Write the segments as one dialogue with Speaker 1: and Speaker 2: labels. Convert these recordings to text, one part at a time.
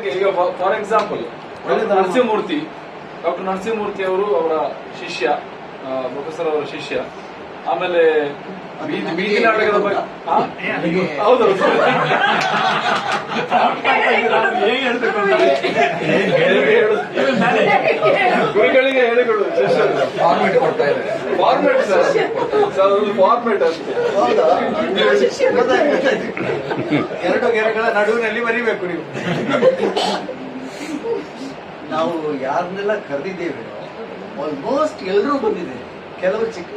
Speaker 1: ಹಾಗೆ ಈಗ for example Narasimhamurthy doctor Narasimhamurthy ಅವರು ಅವರ ಶಿಷ್ಯ ಪ್ರೊಫೆಸರ್ ಅವರ ಶಿಷ್ಯ ಆಮೇಲೆ ಬೀದಿ ನಾಟಕದ ಬಗ್ಗೆ ಆ? ಹೌದೌದು ಗುರುಗಳಿಗೆ ಹೇಳಿಕೊಡು ಶಿಷ್ಯರು
Speaker 2: ಫಾರ್ಮೆಟ್ ಕೊಡ್ತಾ ಇದ್ದಾರೆ.
Speaker 1: ಫಾರ್ಮೆಟ್ ಸರ್ ಸರ್ ಒಂದು ಫಾರ್ಮೆಟ್ ಅಷ್ಟೇ
Speaker 2: ಹೌದಾ. ಎರಡು ಗೆರೆಗಳ ನಡುವಿನಲ್ಲಿ ಬರೀಬೇಕು ನೀವು. ನಾವು ಯಾರನ್ನೆಲ್ಲ ಕರೆದಿದ್ದೇವೆ ಆಲ್ಮೋಸ್ಟ್ ಎಲ್ಲರೂ ಬಂದಿದೆ ಕೆಲವರು ಚಿಕ್ಕ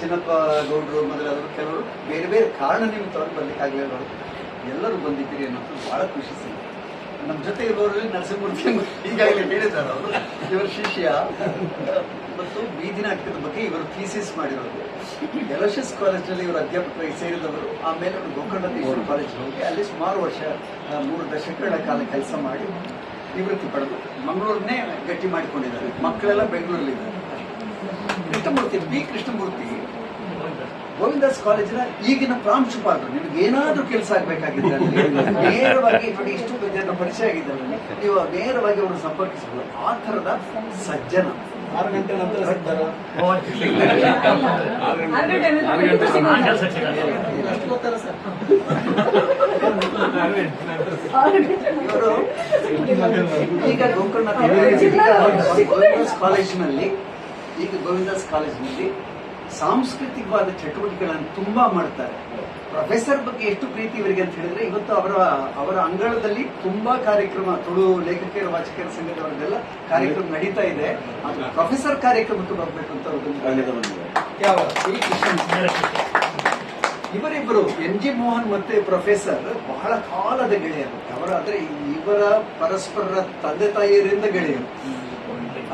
Speaker 2: ಚಿನ್ನಪ್ಪ ಗೌಡರು ಮೊದಲಾದರು ಕೆಲವರು ಬೇರೆ ಬೇರೆ ಕಾರಣ ನಿಮಿತ್ತವಾಗಿ ಬರ್ಲಿಕ್ಕಾಗಲಿಲ್ಲ ಎಲ್ಲರೂ ಬಂದಿದ್ದೀರಿ ಅನ್ನೋದು ಬಹಳ ಖುಷಿ ಸಿಗುತ್ತೆ. ನಮ್ಮ ಜೊತೆ ಇರುವವರಲ್ಲಿ ನರಸಿಂಹಮೂರ್ತಿ ಈಗಾಗಲೇ ಹೇಳಿದ್ದಾರೆ ಅವರು. ಇವರ ಶಿಷ್ಯ. ಮತ್ತು ಬೀದಿ ನಾಟಕದ ಬಗ್ಗೆ ಇವರು ಥೀಸಿಸ್ ಮಾಡಿರೋದು. ಎಲೋಷಿಯಸ್ ಕಾಲೇಜ್ನಲ್ಲಿ ಇವರು ಅಧ್ಯಾಪಕರಾಗಿ ಸೇರಿದವರು. ಆಮೇಲೆ ಅವರು ಗೋಕರ್ಣೇಶ್ವರ ಕಾಲೇಜ್ ಹೋಗಿ ಅಲ್ಲಿ ಸುಮಾರು ವರ್ಷ ಮೂರು ದಶಕಗಳ ಕಾಲ ಕೆಲಸ ಮಾಡಿ ನಿವೃತ್ತಿ ಪಡೆದು ಮಂಗಳೂರನ್ನೇ ಗಟ್ಟಿ ಮಾಡಿಕೊಂಡಿದ್ದಾರೆ. ಮಕ್ಕಳೆಲ್ಲ ಬೆಂಗಳೂರಲ್ಲಿದ್ದಾರೆ. ಕೃಷ್ಣಮೂರ್ತಿ ಬಿ ಕೃಷ್ಣಮೂರ್ತಿ ಗೋವಿಂದಾಸ್ ಕಾಲೇಜಿನ ಈಗಿನ ಪ್ರಾಂಶುಪಾಲರು ನಿಮ್ಗೆ ಏನಾದ್ರೂ ಕೆಲಸ ಆಗ್ಬೇಕಾಗಿದ್ರೆ ಅಲ್ಲಿ ನೇರವಾಗಿ ನೋಡಿ ಇಷ್ಟು ಜನ ಪರಿಚಯ ಆಗಿದ್ದಾರೆ ನೀವು ನೇರವಾಗಿ ಅವರು ಸಂಪರ್ಕಿಸಬಹುದು ಆ ತರದ ಸಜ್ಜನ.
Speaker 3: ಆರು ಗಂಟೆ ನಂತರ ಸಿಗ್ತಾರ?
Speaker 2: ಅಷ್ಟು ಗೊತ್ತಲ್ಲ ಸರ್ ಇವರು ಈಗ ಗೋಕರ್ಣ ಕಾಲೇಜಿನಲ್ಲಿ ಈಗ ಗೋವಿಂದಾಸ್ ಕಾಲೇಜಿನಲ್ಲಿ ಸಾಂಸ್ಕೃತಿಕವಾದ ಚಟುವಟಿಕೆಗಳನ್ನು ತುಂಬಾ ಮಾಡ್ತಾರೆ. ಪ್ರೊಫೆಸರ್ ಬಗ್ಗೆ ಎಷ್ಟು ಪ್ರೀತಿ ಇವರಿಗೆ ಅಂತ ಹೇಳಿದ್ರೆ, ಇವತ್ತು ಅವರ ಅವರ ಅಂಗಳದಲ್ಲಿ ತುಂಬಾ ಕಾರ್ಯಕ್ರಮ, ತುಳು ಲೇಖಕಿಯರ, ವಾಚಕಿಯರ ಸಂಘದವರದೆಲ್ಲ ಕಾರ್ಯಕ್ರಮ ನಡೀತಾ ಇದೆ. ಪ್ರೊಫೆಸರ್ ಕಾರ್ಯಕ್ರಮಕ್ಕೆ ಬರಬೇಕು ಅಂತ ಇವರಿಬ್ಬರು ಎನ್ ಜಿ ಮೋಹನ್ ಮತ್ತೆ ಪ್ರೊಫೆಸರ್ ಬಹಳ ಕಾಲದ ಗೆಳೆಯರು. ಅವರ ಅಂದ್ರೆ ಇವರ ಪರಸ್ಪರರ ತಂದೆ ತಾಯಿಯರಿಂದ ಗೆಳೆಯರು.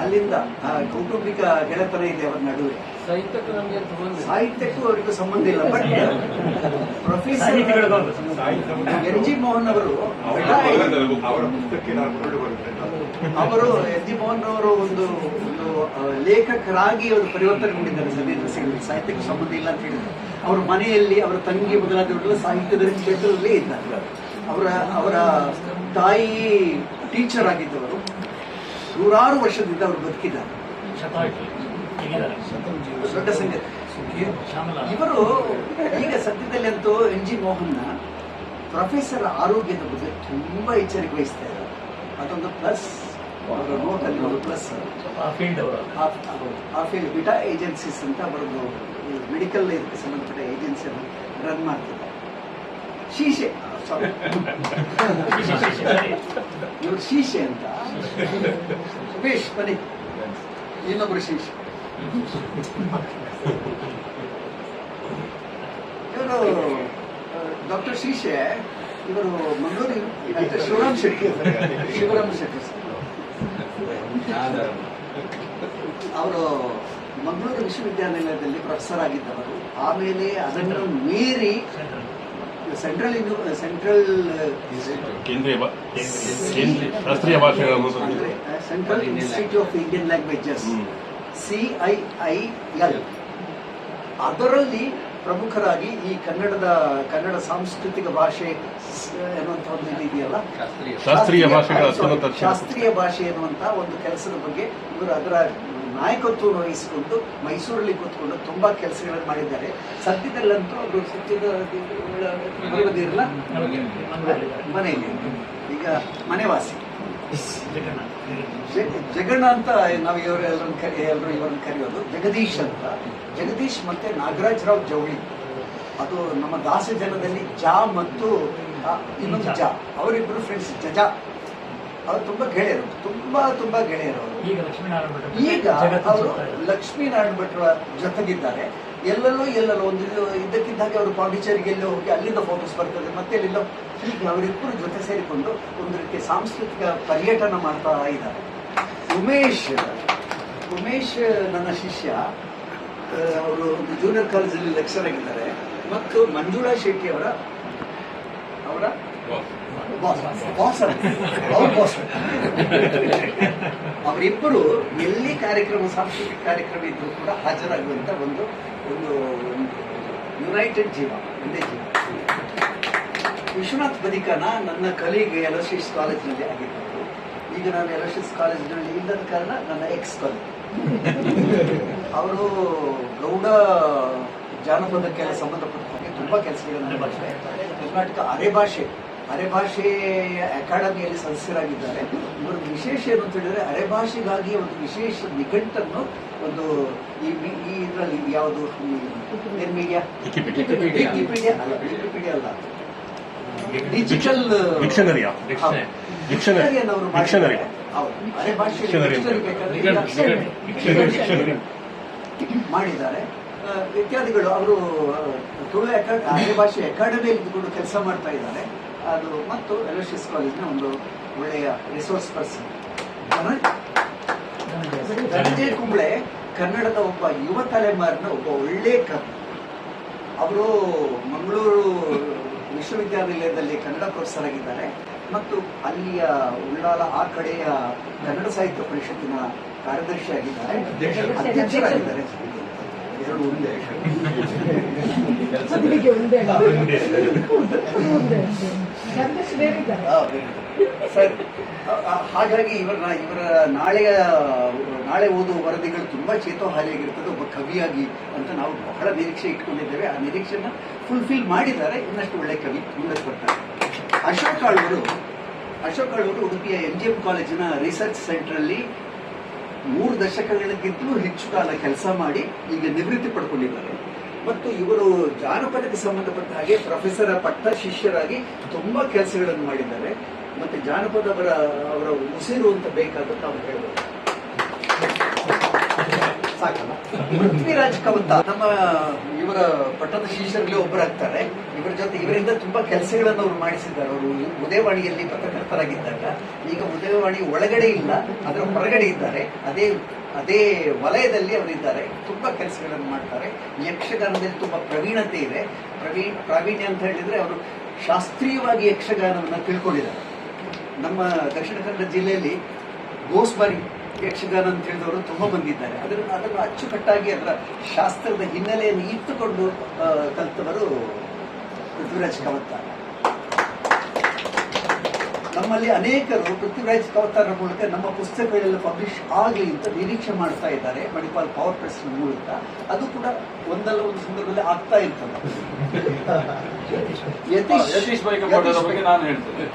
Speaker 2: ಅಲ್ಲಿಂದ ಆ ಕೌಟುಂಬಿಕ ಗೆಳೆತನ ಇದೆ ಅವರ ನಡುವೆ.
Speaker 3: ಸಾಹಿತ್ಯಕ್ಕೂ ನಮಗೆ ಸಂಬಂಧ
Speaker 2: ಸಾಹಿತ್ಯಕ್ಕೂ ಅವರಿಗೂ ಸಂಬಂಧ ಇಲ್ಲ but professor N G Mohan ಅವರು
Speaker 4: ಅವರ
Speaker 2: ಎನ್ ಜಿ ಮೋಹನ್ ಅವರು ಒಂದು ಒಂದು ಲೇಖಕರಾಗಿ ಅವರು ಪರಿವರ್ತನೆಗೊಂಡಿದ್ದಾರೆ ಸದ್ಯದ ಸಿಗಲಿ ಸಾಹಿತ್ಯಕ್ಕೆ ಸಂಬಂಧ ಇಲ್ಲ ಅಂತ ಹೇಳಿದ್ರು ಅವರ ಮನೆಯಲ್ಲಿ ಅವರ ತಂಗಿ ಮೊದಲಾದವರೆಲ್ಲ ಸಾಹಿತ್ಯದ ಕ್ಷೇತ್ರದಲ್ಲೇ ಇದ್ದಾರೆ. ಅವರ ಅವರ ತಾಯಿ ಟೀಚರ್ ಆಗಿದ್ದವರು. ನೂರಾರು ವರ್ಷದಿಂದ ಅವರು ಬದುಕಿದ್ದಾರೆ. ದೊಡ್ಡ ಸಂಗತಿ. ಇವರು ಈಗ ಸದ್ಯದಲ್ಲಿ ಅಂತೂ ಎನ್ ಜಿ ಮೋಹನ್ನ ಪ್ರೊಫೆಸರ್ ಆರೋಗ್ಯದ ಬಗ್ಗೆ ತುಂಬಾ ಎಚ್ಚರಿಕೆ ವಹಿಸ್ತಾ ಇದ್ದಾರೆ. ಅದೊಂದು ಪ್ಲಸ್ ಅವರ ನೋಟಲ್ಲಿ ಒಂದು ಪ್ಲಸ್ ಫೀಲ್ಡ್ ಬಿಟಾ ಏಜೆನ್ಸೀಸ್ ಅಂತ ಅವರದ್ದು ಮೆಡಿಕಲ್ ಇದಕ್ಕೆ ಸಂಬಂಧಪಟ್ಟ ಏಜೆನ್ಸಿ ರನ್ ಮಾಡ್ತಿದ್ದಾರೆ. ಶೀಶೆ ಇವರು ಶೀಶೆ ಅಂತ. ಸುಮೇಶ್ ಬನ್ನಿ. ಇನ್ನೊಬ್ರು ಶೀಶೆ. ಇವರು ಡಾಕ್ಟರ್ ಶೀಶೆ, ಇವರು ಮಂಗಳೂರು ಶಿವರಾಮ್ ಶೆಟ್ಟಿ. ಶಿವರಾಮ್ ಶೆಟ್ಟಿ. ಅವರು ಮಂಗಳೂರು ವಿಶ್ವವಿದ್ಯಾನಿಲಯದಲ್ಲಿ ಪ್ರೊಫೆಸರ್ ಆಗಿದ್ದವರು. ಆಮೇಲೆ ಅದನ್ನು ಮೀರಿ ಸೆಂಟ್ರಲ್ ಸೆಂಟ್ರಲ್
Speaker 4: ಕೇಂದ್ರೀಯ ಭಾಷೆಗಳ
Speaker 2: ಅಂದ್ರೆ central institute of Indian languages C I I L ಅದರಲ್ಲಿ ಪ್ರಮುಖರಾಗಿ ಈ ಕನ್ನಡದ ಕನ್ನಡ ಸಾಂಸ್ಕೃತಿಕ ಭಾಷೆ ಎನ್ನುವಂತ ಒಂದು ಇದೆಯಲ್ಲ?
Speaker 4: ಶಾಸ್ತ್ರೀಯ. ಭಾಷೆ
Speaker 2: ಶಾಸ್ತ್ರೀಯ ಭಾಷೆ ಎನ್ನುವಂತ ಒಂದು ಕೆಲಸದ ಬಗ್ಗೆ ಇವರು ಅದರ ನಾಯಕತ್ವ ವಹಿಸಿಕೊಂಡು ಮೈಸೂರಲ್ಲಿ ಕೂತ್ಕೊಂಡು ತುಂಬಾ ಕೆಲಸಗಳನ್ನು ಮಾಡಿದ್ದಾರೆ. ಸದ್ಯದಲ್ಲಂತೂ ಅವರು ಸತ್ಯದ ಬರುವುದಿರಲ್ಲ ಮನೆಯಲ್ಲಿ. ಈಗ ಮನೆವಾಸಿ. ಜಗಣ್ಣ ಅಂತ ನಾವು ಇವರು ಎಲ್ಲರನ್ನು ಕರಿ ಎಲ್ಲರೂ ಇವರನ್ನು ಕರೆಯೋದು ಜಗದೀಶ್ ಅಂತ. ಜಗದೀಶ್ ಮತ್ತೆ ನಾಗರಾಜ್ ರಾವ್ ಜವಳಿ. ಅದು ನಮ್ಮ ದಾಸ ಜನದಲ್ಲಿ ಜಾ ಮತ್ತು ಇನ್ನೊಂದು ಜಾ. ಅವರಿಬ್ಬರು ಫ್ರೆಂಡ್ಸ್ ಜಜ. ಅವ್ರು ತುಂಬಾ ಗೆಳೆಯರು ತುಂಬಾ ತುಂಬಾ ಗೆಳೆಯರು ಅವರು.
Speaker 3: ಈಗ ಲಕ್ಷ್ಮೀನಾರಾಯಣ ಭಟ್
Speaker 2: ಈಗ ಅವರು ಲಕ್ಷ್ಮೀನಾರಾಯಣ ಭಟ್ರ ಜೊತೆಗಿದ್ದಾರೆ. ಎಲ್ಲೆಲ್ಲೋ ಎಲ್ಲೆಲ್ಲೋ ಒಂದು ಇದ್ದಕ್ಕಿದ್ದಾಗೆ ಅವರು ಪಾಂಡಿಚೇರಿಗೆ ಎಲ್ಲೋ ಹೋಗಿ ಅಲ್ಲಿಂದ ಫೋಟೋಸ್ ಬರ್ತದೆ ಮತ್ತೆ ಎಲ್ಲಿಂದ ಈಗ ಅವರಿಬ್ಬರು ಜೊತೆ ಸೇರಿಕೊಂಡು ಒಂದು ರೀತಿ ಸಾಂಸ್ಕೃತಿಕ ಪರ್ಯಟನ ಮಾಡ್ತಾ ಇದ್ದಾರೆ. ಉಮೇಶ್ ಉಮೇಶ್ ನನ್ನ ಶಿಷ್ಯ ಅವರು ಒಂದು ಜೂನಿಯರ್ ಕಾಲೇಜಲ್ಲಿ ಲೆಕ್ಚರ್ ಆಗಿದ್ದಾರೆ. ಮತ್ತು ಮಂಜುಳಾ ಶೆಟ್ಟಿ ಅವರ ಅವರ ಬಾಸ್ ಬಾಸ್ ಅವ್ರ ಬಾಸ್. ಅವರಿಬ್ಬರು ಎಲ್ಲಿ ಕಾರ್ಯಕ್ರಮ, ಸಾಂಸ್ಕೃತಿಕ ಕಾರ್ಯಕ್ರಮ ಇದ್ರೂ ಕೂಡ ಹಾಜರಾಗುವಂತ ಒಂದು ಒಂದು ಯುನೈಟೆಡ್ ಜೀವ, ಒಂದೇ ಜೀವ. ವಿಶ್ವನಾಥ್ ಬದಿಕನ ನನ್ನ ಕಲೀಗ್ ಎಲೋಸಿಸ್ ಕಾಲೇಜಿನಲ್ಲಿ ಆಗಿರ್ಬೋದು ಈಗ ನಾನು ಎಲೋಸಿಸ್ ಕಾಲೇಜಿನಲ್ಲಿ ಇಲ್ಲದ ಕಾರಣ ನನ್ನ ಎಕ್ಸ್ ಕಾಲೇಜ್ ಅವರು ಗೌಡ ಜಾನಪದಕ್ಕೆಲ್ಲ ಸಂಬಂಧಪಟ್ಟ ಹಾಗೆ ತುಂಬಾ ಕೆಲಸಗಳನ್ನು ಮಾಡ್ತಾರೆ. ಕರ್ನಾಟಕ ಅರೆಭಾಷೆ ಅರೆಭಾಷೆ ಅಕಾಡೆಮಿಯಲ್ಲಿ ಸದಸ್ಯರಾಗಿದ್ದಾರೆ. ಇವರು ವಿಶೇಷ ಏನು ಅಂತ ಹೇಳಿದ್ರೆ ಅರೆಭಾಷೆಗಾಗಿ ಒಂದು ವಿಶೇಷ ನಿಘಂಟನ್ನು ಒಂದು ಈ ಇದರಲ್ಲಿ ಯಾವುದು? ನಿರ್ಮೀಡಿಯಾ ಮೀಡಿಯಾ
Speaker 4: ವಿಕಿಪೀಡಿಯಾ.
Speaker 2: ಅಲ್ಲ ವಿಕಿಪೀಡಿಯಾ ಅಲ್ಲ digital
Speaker 4: dictionary dictionary
Speaker 2: Arebhashe
Speaker 4: Dictionary ಅಂತ.
Speaker 2: dictionary ಬೇಕಾದ್ರೆ
Speaker 4: ಡಿಕ್ಷನರಿ ಡಿಕ್ಷನರಿ
Speaker 2: ಮಾಡಿದ್ದಾರೆ. ಇತ್ಯಾದಿಗಳು ಅವರು ತುಳು ಅಕಾಡೆಮಿ ಆರ್ಯ ಭಾಷೆ ಅಕಾಡೆಮಿಯಲ್ಲಿ ಇದ್ದುಕೊಂಡು ಕೆಲಸ ಮಾಡ್ತಾ ಇದ್ದಾರೆ. ಅದು ಮತ್ತು ಎಲೋಶಿಯಸ್ ಕಾಲೇಜಿನ ಒಂದು ಒಳ್ಳೆಯ ರಿಸೋರ್ಸ್ ಪರ್ಸನ್ ಧನಂಜಯ ಕುಂಬ್ಳೆ ಕನ್ನಡದ ಒಬ್ಬ ಯುವ ತಲೆಮಾರಿನ ಒಬ್ಬ ಒಳ್ಳೆ ಕವಿ. ಅವರು ಮಂಗಳೂರು ವಿಶ್ವವಿದ್ಯಾನಿಲಯದಲ್ಲಿ ಕನ್ನಡ ಪ್ರೊಫೆಸರ್ ಆಗಿದ್ದಾರೆ ಮತ್ತು ಅಲ್ಲಿಯ ಉಳ್ಳಾಲ ಆ ಕಡೆಯ ಕನ್ನಡ ಸಾಹಿತ್ಯ ಪರಿಷತ್ತಿನ ಕಾರ್ಯದರ್ಶಿ ಆಗಿದ್ದಾರೆ. ಅಧ್ಯಕ್ಷರಾಗಿದ್ದಾರೆ. ಎರಡು ಒಂದೇ. ಹಾಗಾಗಿ ಇವರ ಇವರ ನಾಳೆಯ, ನಾಳೆ ಓದುವ ವರದಿಗಳು ತುಂಬಾ ಚೇತೋಹಾರಿಯಾಗಿರ್ತದೆ. ಒಬ್ಬ ಕವಿಯಾಗಿ ಅಂತ ನಾವು ಬಹಳ ನಿರೀಕ್ಷೆ ಇಟ್ಕೊಂಡಿದ್ದೇವೆ. ಆ ನಿರೀಕ್ಷೆನ ಫುಲ್ಫಿಲ್ ಮಾಡಿದ್ದಾರೆ. ಇನ್ನಷ್ಟು ಒಳ್ಳೆ ಕವಿ ಮುಂದಕ್ಕೆ ಬರ್ತಾರೆ. ಅಶೋಕ್ ಆಳ್ವರು ಅಶೋಕ್ ಆಳ್ವರು ಉಡುಪಿಯ ಎಂ ಜಿ ಎಂ ಕಾಲೇಜಿನ ರಿಸರ್ಚ್ ಸೆಂಟರ್ ಅಲ್ಲಿ ಮೂರು ದಶಕಗಳಿಗಿಂತಲೂ ಹೆಚ್ಚು ಕಾಲ ಕೆಲಸ ಮಾಡಿ ಈಗ ನಿವೃತ್ತಿ ಪಡ್ಕೊಂಡಿದ್ದಾರೆ. ಮತ್ತು ಇವರು ಜಾನಪದಕ್ಕೆ ಸಂಬಂಧಪಟ್ಟ ಹಾಗೆ ಪ್ರೊಫೆಸರ ಪಟ್ಟ ಶಿಷ್ಯರಾಗಿ ತುಂಬಾ ಕೆಲಸಗಳನ್ನು ಮಾಡಿದ್ದಾರೆ. ಮತ್ತೆ ಜಾನಪದ ಅವರ ಅವರ ಉಸಿರು ಅಂತ ಬೇಕಾದ ತಾವು ಹೇಳ್ಬೋದು. ಸಾಕಲ್ಲ? ಪೃಥ್ವಿರಾಜ್ ಕವಂತ, ನಮ್ಮ ಇವರ ಪಟ್ಟದ ಶಿಷ್ಯರಲ್ಲಿ ಒಬ್ಬರಾಗ್ತಾರೆ. ಇವರ ಜೊತೆ, ಇವರಿಂದ ತುಂಬಾ ಕೆಲಸಗಳನ್ನು ಅವರು ಮಾಡಿಸಿದ್ದಾರೆ. ಅವರು ಉದಯವಾಣಿಯಲ್ಲಿ ಪತ್ರಕರ್ತರಾಗಿದ್ದಾಗ, ಈಗ ಉದಯವಾಣಿ ಒಳಗಡೆ ಇಲ್ಲ, ಅದರ ಹೊರಗಡೆ ಇದ್ದಾರೆ. ಅದೇ ಅದೇ ವಲಯದಲ್ಲಿ ಅವರಿದ್ದಾರೆ. ತುಂಬ ಕೆಲಸಗಳನ್ನು ಮಾಡ್ತಾರೆ. ಯಕ್ಷಗಾನದಲ್ಲಿ ತುಂಬ ಪ್ರವೀಣತೆ ಇದೆ. ಪ್ರವೀಣ್ ಪ್ರಾವೀಣ್ಯ ಅಂತ ಹೇಳಿದರೆ ಅವರು ಶಾಸ್ತ್ರೀಯವಾಗಿ ಯಕ್ಷಗಾನವನ್ನು ತಿಳ್ಕೊಂಡಿದ್ದಾರೆ. ನಮ್ಮ ದಕ್ಷಿಣ ಕನ್ನಡ ಜಿಲ್ಲೆಯಲ್ಲಿ ಗೋಸ್ಬಾರಿ ಯಕ್ಷಗಾನ ಅಂತ ಹೇಳಿದವರು ತುಂಬ ಬಂದಿದ್ದಾರೆ. ಅದರ, ಅದನ್ನು ಅಚ್ಚುಕಟ್ಟಾಗಿ ಅದರ ಶಾಸ್ತ್ರದ ಹಿನ್ನೆಲೆಯನ್ನು ಇಟ್ಟುಕೊಂಡು ಕಲಿತವರು ಪೃಥ್ವಿರಾಜ್ ಕವತ್ತ. ನಮ್ಮಲ್ಲಿ ಅನೇಕರು ಪೃಥ್ವಿರಾಜ್ ಕವತಾರ ಮೂಲಕ ನಮ್ಮ ಪುಸ್ತಕಗಳೆಲ್ಲ ಪಬ್ಲಿಷ್ ಆಗಲಿ ಅಂತ ನಿರೀಕ್ಷೆ ಮಾಡ್ತಾ ಇದ್ದಾರೆ ಮಣಿಪಾಲ್ ಪವರ್ ಪ್ರೆಸ್ ಮೂಲಕ. ಅದು ಕೂಡ ಒಂದಲ್ಲ ಒಂದು ಸಂದರ್ಭದಲ್ಲಿ ಆಗ್ತಾ ಇರ್ತದೆ. ಯತೀಶ್
Speaker 1: ನಾನು ಹೇಳ್ತೇನೆ.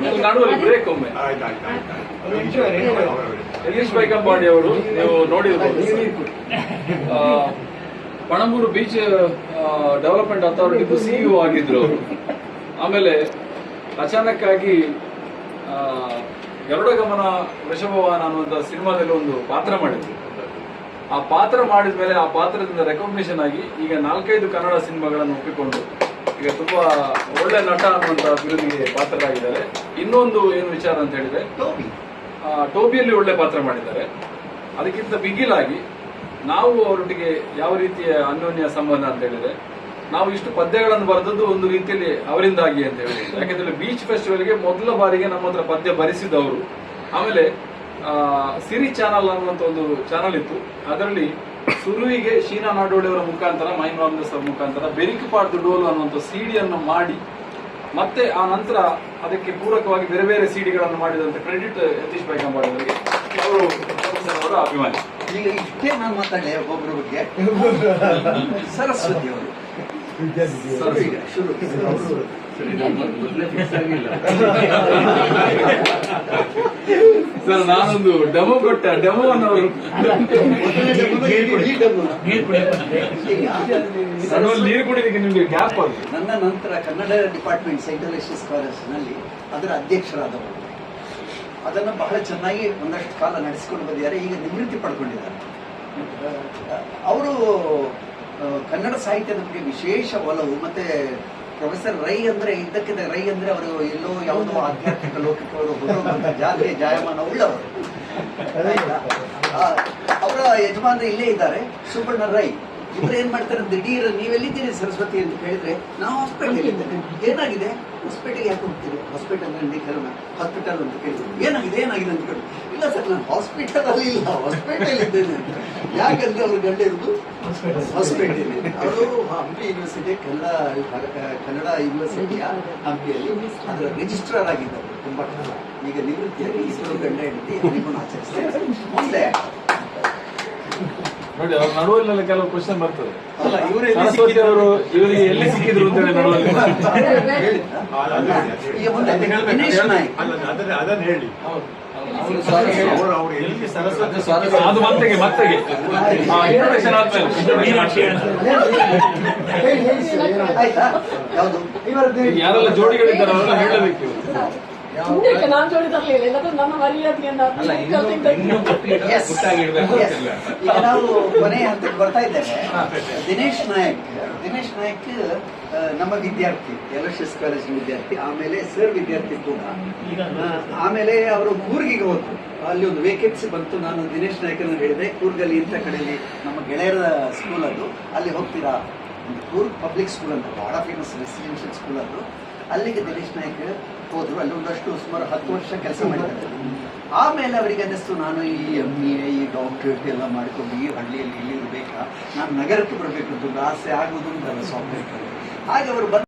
Speaker 1: ಇದು ನಡುವಲ್ಲಿ ಬ್ರೇಕ್ ಒಮ್ಮೆ. ಯತೀಶ್ ಬೈಕಂಪಾಡಿ ಅವರು ನೀವು ನೋಡಿರ್ಬೋದು. ಆ, Panambur beach development authority CEO ಆಗಿದ್ರು ಅವರು. ಆಮೇಲೆ ಅಚಾನಕ್ ಆಗಿ ಗರುಡ ಗಮನ ವೃಷಭವಾನ ಅನ್ನುವಂಥ ಸಿನಿಮಾದಲ್ಲಿ ಒಂದು ಪಾತ್ರ ಮಾಡಿದ್ರು. ಆ ಪಾತ್ರ ಮಾಡಿದ ಮೇಲೆ ಆ ಪಾತ್ರದಿಂದ ರೆಕಗ್ನಿಷನ್ ಆಗಿ ಈಗ ನಾಲ್ಕೈದು ಕನ್ನಡ ಸಿನಿಮಾಗಳನ್ನು ಒಪ್ಪಿಕೊಂಡು ಈಗ ತುಂಬಾ ಒಳ್ಳೆ ನಟ ಅನ್ನುವಂತ ಬಿರುದಿಗೆ ಪಾತ್ರರಾಗಿದ್ದಾರೆ. ಇನ್ನೊಂದು ಏನು ವಿಚಾರ ಅಂತ ಹೇಳಿದ್ರೆ
Speaker 2: ಟೋಬಿ.
Speaker 1: ಟೋಬಿಯಲ್ಲಿ ಒಳ್ಳೆ ಪಾತ್ರ ಮಾಡಿದ್ದಾರೆ. ಅದಕ್ಕಿಂತ ಬಿಗಿಲಾಗಿ ನಾವು ಅವರೊಟ್ಟಿಗೆ ಯಾವ ರೀತಿಯ ಅನ್ಯೋನ್ಯ ಸಂಬಂಧ ಅಂತ ಹೇಳಿದ್ರೆ ನಾವು ಇಷ್ಟು ಪದ್ಯಗಳನ್ನು ಬರೆದದ್ದು ಒಂದು ರೀತಿಯಲ್ಲಿ ಅವರಿಂದಾಗಿ ಅಂತ ಹೇಳಿ. ಯಾಕೆಂದ್ರೆ ಬೀಚ್ ಫೆಸ್ಟಿವಲ್ಗೆ ಮೊದಲ ಬಾರಿಗೆ ನಮ್ಮ ಹತ್ರ ಪದ್ಯ ಬರೆಸಿದವರು ಆಮೇಲೆ ಸಿರಿ ಚಾನಲ್ ಅನ್ನುವಂತ ಒಂದು ಚಾನಲ್ ಇತ್ತು. ಅದರಲ್ಲಿ ಸುರುವಿಗೆ ಶೀನಾ ನಾಡೋಳಿಯವರ ಮುಖಾಂತರ, ಮೈನ್ ಅವರ ಮುಖಾಂತರ ಬೆರಿಕುಪಾಡ್ದು ಡೋಲು ಅನ್ನುವಂಥ ಸಿಡಿಯನ್ನು ಮಾಡಿ, ಮತ್ತೆ ಆ ನಂತರ ಅದಕ್ಕೆ ಪೂರಕವಾಗಿ ಬೇರೆ ಬೇರೆ ಸಿಡಿಗಳನ್ನು ಮಾಡಿದಂತ ಕ್ರೆಡಿಟ್ ಯತೀಶ್ ಬೈಕಂಪಾಡಿ ಮಾಡಿದವರಿಗೆ ಅವರು ಅವರ ಅಭಿಮಾನಿ.
Speaker 2: ಈಗ ಇಷ್ಟೇ ನಾನು ಮಾತಾಡಲಿ ಒಬ್ಬೊಬ್ಬರ ಬಗ್ಗೆ? ಸರಸ್ವತಿ ಅವರು.
Speaker 1: ಸರ್, ನಾನೊಂದು ಡೆಮೋ ಕೊಟ್ಟ ಡೆಮೋ ಅನ್ನೋರು. ನೀರು ಕುಡಿಲಿಕ್ಕೆ ನಿಮಗೆ ಗ್ಯಾಪ್ ಅದು
Speaker 2: ನನ್ನ ನಂತರ ಕನ್ನಡ ಡಿಪಾರ್ಟ್ಮೆಂಟ್ ಸೈಂಟ್ ಕಾಲೇಜ್ ಕಾಲೇಜಿನಲ್ಲಿ ಅದರ ಅಧ್ಯಕ್ಷರಾದವರು. ಅದನ್ನು ಬಹಳ ಚೆನ್ನಾಗಿ ಒಂದಷ್ಟು ಕಾಲ ನಡೆಸಿಕೊಂಡು ಬಂದಿದ್ದಾರೆ. ಈಗ ನಿವೃತ್ತಿ ಪಡ್ಕೊಂಡಿದ್ದಾರೆ. ಅವರು ಕನ್ನಡ ಸಾಹಿತ್ಯದ ಬಗ್ಗೆ ವಿಶೇಷ ಒಲವು. ಮತ್ತೆ ಪ್ರೊಫೆಸರ್ ರೈ ಅಂದ್ರೆ ಇದ್ದಕ್ಕಿದ್ದ ರೈ ಅಂದ್ರೆ ಅವರು ಎಲ್ಲೋ ಯಾವುದೋ ಆಧ್ಯಾತ್ಮಿಕ ಲೋಕಕ್ಕೆ ಅವರು ಹೋಗುವಂತ ಜಾತಿಯ ಜಾಯಮಾನ ಉಳ್ಳವರು. ಅವರ ಯಜಮಾನ ಇಲ್ಲೇ ಇದ್ದಾರೆ. ಸುಬ್ಬಣ್ಣ ರೈ. ಇವ್ರು ಏನ್ ಮಾಡ್ತಾರೆ ದಿಢೀರ್ ನೀವೆಲ್ಲಿದ್ದೀರಿ ಸರಸ್ವತಿ ಅಂತ ಕೇಳಿದ್ರೆ ನಾವು ಹಾಸ್ಪಿಟಲ್ ಇದ್ದೇನೆ. ಏನಾಗಿದೆ? ಹಾಸ್ಪಿಟಲ್ ಯಾಕೆ ಹೋಗ್ತೀರಿ? ಹಾಸ್ಪಿಟಲ್ ಅಂದ್ರೆ ಹಾಸ್ಪಿಟಲ್ ಅಂತ ಕೇಳಿದ್ರು. ಏನಾಗಿದೆ? ಏನಾಗಿದೆ ಅಂತ ಕೇಳಿದ್ರು. ಇಲ್ಲ ಸರ್ ನಾನು ಹಾಸ್ಪಿಟಲ್ ಅಲ್ಲಿ ಇಲ್ಲ. ಹಾಸ್ಪಿಟಲ್ ಇದ್ದೇನೆ ಯಾಕಂದ್ರೆ ಅವ್ರ ಗಂಡ ಇರೋದು ಹಾಸ್ಪಿಟಲ್ ಅವರು ಹಂಪಿ ಯೂನಿವರ್ಸಿಟಿ ಕನ್ನಡ ಕನ್ನಡ ಯೂನಿವರ್ಸಿಟಿಯ ಹಂಪಿಯಲ್ಲಿ ಅದರ ರಿಜಿಸ್ಟ್ರಾರ್ ಆಗಿದ್ದಾರೆ. ತುಂಬಾ ಕಾಲ ಈಗ ನಿವೃತ್ತಿಯಲ್ಲಿ ಇಬ್ಬರು ಗಂಡ ಹೆಂಡತಿ ಹನಿಮೂನ್ ಆಚರಿಸ್ತಾರೆ. ಮುಂದೆ
Speaker 1: ನೋಡಿ ಅವ್ರ ನಡುವಲ್ಲಿ ಕೆಲವು ಕ್ವಶನ್ ಬರ್ತದೆ.
Speaker 2: ಅಲ್ಲ ಇವರೇ
Speaker 1: ಸರಸ್ವತಿ ಅವರು ಇವರಿಗೆ ಎಲ್ಲಿ ಸಿಕ್ಕಿದ್ರು ಅಂತ ಹೇಳಿ ನಡುವಲ್ಲಿ.
Speaker 2: ಈಗ ಮುಂದೆ
Speaker 4: ಅದನ್ನ ಹೇಳಿ.
Speaker 1: ಅದು ಮತ್ತೆಗೆ ಮತ್ತೆಗೆ ಇಂಟ್ರೊಡಕ್ಷನ್ ಆದ್ಮೇಲೆ ಯಾರೆಲ್ಲ ಜೋಡಿಗಳಿದ್ದಾರೆ ಅವರೆಲ್ಲ ಹೇಳಬೇಕು ನಾನು
Speaker 5: ಸುಮ್ನೆ ನಾನ್ ಜೋಡಿ ತರ್ಲಿಲ್ಲ ಇಲ್ಲದ್ರೆ ನನ್ನ ಮರ್ಯಾದೆಯನ್ನ
Speaker 3: ಗೊತ್ತಾಗಿರ್ಬೇಕು
Speaker 2: ನಾವು ಕೊನೆಯ ಹಂತಕ್ಕೆ ಬರ್ತಾ ಇದ್ದೇವೆ. ದಿನೇಶ್ ನಾಯಕ್ ದಿನೇಶ್ ನಾಯಕ್ ನಮ್ಮ ವಿದ್ಯಾರ್ಥಿ ಎಲ್ ಎಸ್ ಎಸ್ ಕಾಲೇಜಿನ ವಿದ್ಯಾರ್ಥಿ, ಆಮೇಲೆ ಸರ್ ವಿದ್ಯಾರ್ಥಿ ಕೂಡ. ಆಮೇಲೆ ಅವರು ಕೂರ್ಗಿಗೆ ಹೋದ್ರು. ಅಲ್ಲಿ ಒಂದು ವೇಕೆನ್ಸಿ ಬಂತು. ನಾನು ದಿನೇಶ್ ನಾಯಕನ ಹೇಳಿದೆ ಕೂರ್ಗಲ್ಲಿ ಇಂಥ ಕಡೆಯಲ್ಲಿ ನಮ್ಮ ಗೆಳೆಯರ ಸ್ಕೂಲ್ ಅದು. ಅಲ್ಲಿ ಹೋಗ್ತೀರಾ? ಕೂರ್ಗ್ ಪಬ್ಲಿಕ್ ಸ್ಕೂಲ್ ಅಂತ, ಬಹಳ ಫೇಮಸ್ ರೆಸಿಡೆನ್ಷಿಯಲ್ ಸ್ಕೂಲ್ ಅದು. ಅಲ್ಲಿಗೆ ದಿನೇಶ್ ನಾಯಕ್ ಹೋದ್ರು. ಅಲ್ಲಿ ಒಂದಷ್ಟು ಸುಮಾರು ಹತ್ತು ವರ್ಷ ಕೆಲಸ ಮಾಡಿದ್ದಾರೆ. ಆಮೇಲೆ ಅವರಿಗೆ ಅನ್ನಿಸ್ತು ನಾನು ಈ ಎಂ ಎ ಈ ಡಾಕ್ಟ್ರೇಟ್ ಎಲ್ಲ ಮಾಡ್ಕೊಂಡು ಈ ಹಳ್ಳಿಯಲ್ಲಿ ಇಲ್ಲಿ ಇರಬೇಕಾ? ನಾನು ನಗರಕ್ಕೆ ಬರಬೇಕು ಅಂತ ಆಸೆ ಆಗುವುದು ಅಂತಲ್ಲ ಸ್ವಾಭಾವಿಕ ಹಾಗೆ ಅವರು ಬಂದ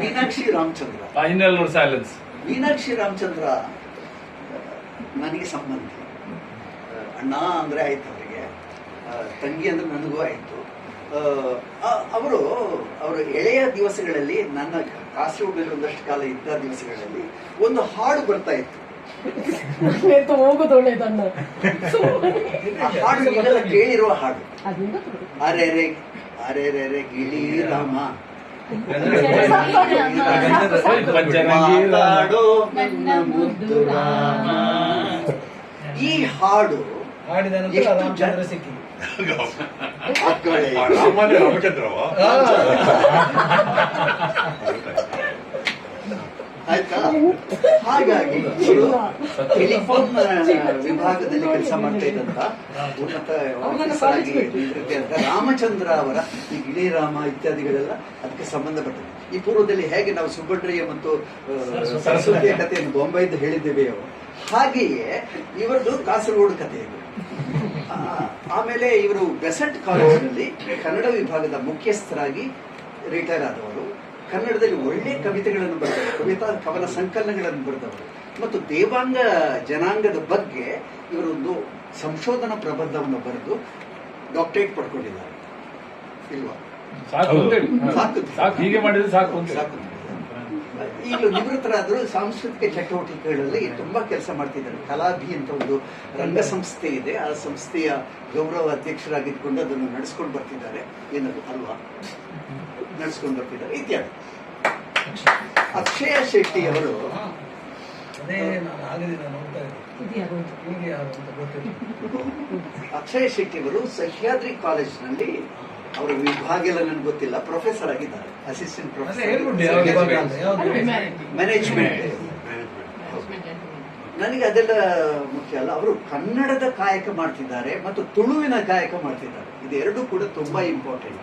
Speaker 2: ಮೀನಾಕ್ಷಿ. ರಾಮಚಂದ್ರ.
Speaker 1: ಫೈನಲ್ ಸೈಲೆನ್ಸ್
Speaker 2: ಮೀನಾಕ್ಷಿ ರಾಮಚಂದ್ರ ನನಗೆ ಸಂಬಂಧ. ಅಣ್ಣ ಅಂದ್ರೆ ಆಯ್ತು ಅವರಿಗೆ. ತಂಗಿ ಅಂದ್ರೆ ನನಗೂ ಆಯ್ತು. ಅವರು ಅವರು ಎಳೆಯ ದಿವಸಗಳಲ್ಲಿ ನನ್ನ ಕಾಸರಗೋಡಿನಲ್ಲಿ ಒಂದಷ್ಟು ಕಾಲ ಇದ್ದ ದಿವಸಗಳಲ್ಲಿ ಒಂದು ಹಾಡು ಬರ್ತಾ ಇತ್ತು. ಹಾಡು ಕೇಳಿರುವ ಹಾಡು. ಅರೆ ರೇ ಅರೆ ರೇ ರೇ ಗಿಳಿ ರಾಮ.
Speaker 1: ಪಂಚರಂಗಿ ರಾಮ.
Speaker 2: ಮಾತಾಡೋ ನನ್ನ ಮುದ್ದು ರಾಮ. ಈ ಹಾಡು ಎಷ್ಟು
Speaker 3: ರಾಮಚಂದ್ರ ಸಿಕ್ಕಿ
Speaker 4: ರಾಮಚಂದ್ರವ?
Speaker 2: ಆಯ್ತಾ? ಹಾಗಾಗಿ ಟೆಲಿಫೋನ್ ವಿಭಾಗದಲ್ಲಿ ಕೆಲಸ ಮಾಡ್ತಾ ಇದ್ದಂತ ಉನ್ನತ ರಾಮಚಂದ್ರ ಅವರ ಈ ಗಿಳಿರಾಮ ಇತ್ಯಾದಿಗಳೆಲ್ಲ ಅದಕ್ಕೆ ಸಂಬಂಧಪಟ್ಟಿದೆ ಈ ಪೂರ್ವದಲ್ಲಿ ಹೇಗೆ ನಾವು ಸುಬ್ಬಣ್ಣಯ್ಯ ಮತ್ತು ಸರಸ್ವತಿಯ ಕಥೆಯನ್ನು ಬೊಂಬೈದು ಹೇಳಿದ್ದೇವೆಯೋ, ಹಾಗೆಯೇ ಇವರದು ಕಾಸರಗೋಡು ಕಥೆ ಇದೆ ಆಮೇಲೆ ಇವರು ಬೆಸೆಂಟ್ ಕಾಲೇಜಿನಲ್ಲಿ ಕನ್ನಡ ವಿಭಾಗದ ಮುಖ್ಯಸ್ಥರಾಗಿ ರಿಟೈರ್ ಆದವರು. ಕನ್ನಡದಲ್ಲಿ ಒಳ್ಳೆ ಕವಿತೆಗಳನ್ನು ಬರೆದವರು ಕವಿತಾ ಕವನ ಸಂಕಲನಗಳನ್ನು ಬರೆದವರು. ಮತ್ತು ದೇವಾಂಗ ಜನಾಂಗದ ಬಗ್ಗೆ ಇವರೊಂದು ಸಂಶೋಧನಾ ಪ್ರಬಂಧವನ್ನು ಬರೆದು ಡಾಕ್ಟರೇಟ್ ಪಡ್ಕೊಂಡಿದ್ದಾರೆ. ಇಲ್ವಾ?
Speaker 1: ಸಾಕು.
Speaker 2: ಸಾಕು.
Speaker 1: ಸಾಕು. ಹೀಗೆ ಮಾಡಿದ್ರೆ ಸಾಕು
Speaker 2: ಸಾಕು. ಈಗಲೂ ನಿವೃತ್ತರಾದರೂ ಸಾಂಸ್ಕೃತಿಕ ಚಟುವಟಿಕೆಗಳಲ್ಲಿ ತುಂಬಾ ಕೆಲಸ ಮಾಡ್ತಿದ್ದಾರೆ. ಕಲಾಭಿ ಅಂತ ಒಂದು ರಂಗ ಸಂಸ್ಥೆ ಇದೆ. ಆ ಸಂಸ್ಥೆಯ ಗೌರವ ಅಧ್ಯಕ್ಷರಾಗಿದ್ದುಕೊಂಡು ಅದನ್ನು ನಡೆಸ್ಕೊಂಡು ಬರ್ತಿದ್ದಾರೆ. ಏನದು ಅಲ್ವಾ? ನಡೆಸ್ಕೊಂಡು ಬರ್ತಿದ್ದಾರೆ. ಇತ್ಯಾದಿ. ಅಕ್ಷಯ ಶೆಟ್ಟಿ ಅವರು ಅಕ್ಷಯ ಶೆಟ್ಟಿ ಅವರು ಸಹ್ಯಾದ್ರಿ ಕಾಲೇಜಿನಲ್ಲಿ ಅವರ ವಿಭಾಗ ಎಲ್ಲ ನನಗೆ ಗೊತ್ತಿಲ್ಲ. ಪ್ರೊಫೆಸರ್ ಆಗಿದ್ದಾರೆ. ಅಸಿಸ್ಟೆಂಟ್
Speaker 3: ಪ್ರೊಫೆಸರ್
Speaker 2: ಮ್ಯಾನೇಜ್ಮೆಂಟ್ ನನಗೆ ಅದೆಲ್ಲ ಮುಖ್ಯ ಅಲ್ಲ. ಅವರು ಕನ್ನಡದ ಕಾಯಕ ಮಾಡ್ತಿದ್ದಾರೆ ಮತ್ತು ತುಳುವಿನ ಕಾಯಕ ಮಾಡ್ತಿದ್ದಾರೆ. ಇದೆರಡೂ ಕೂಡ ತುಂಬಾ ಇಂಪಾರ್ಟೆಂಟ್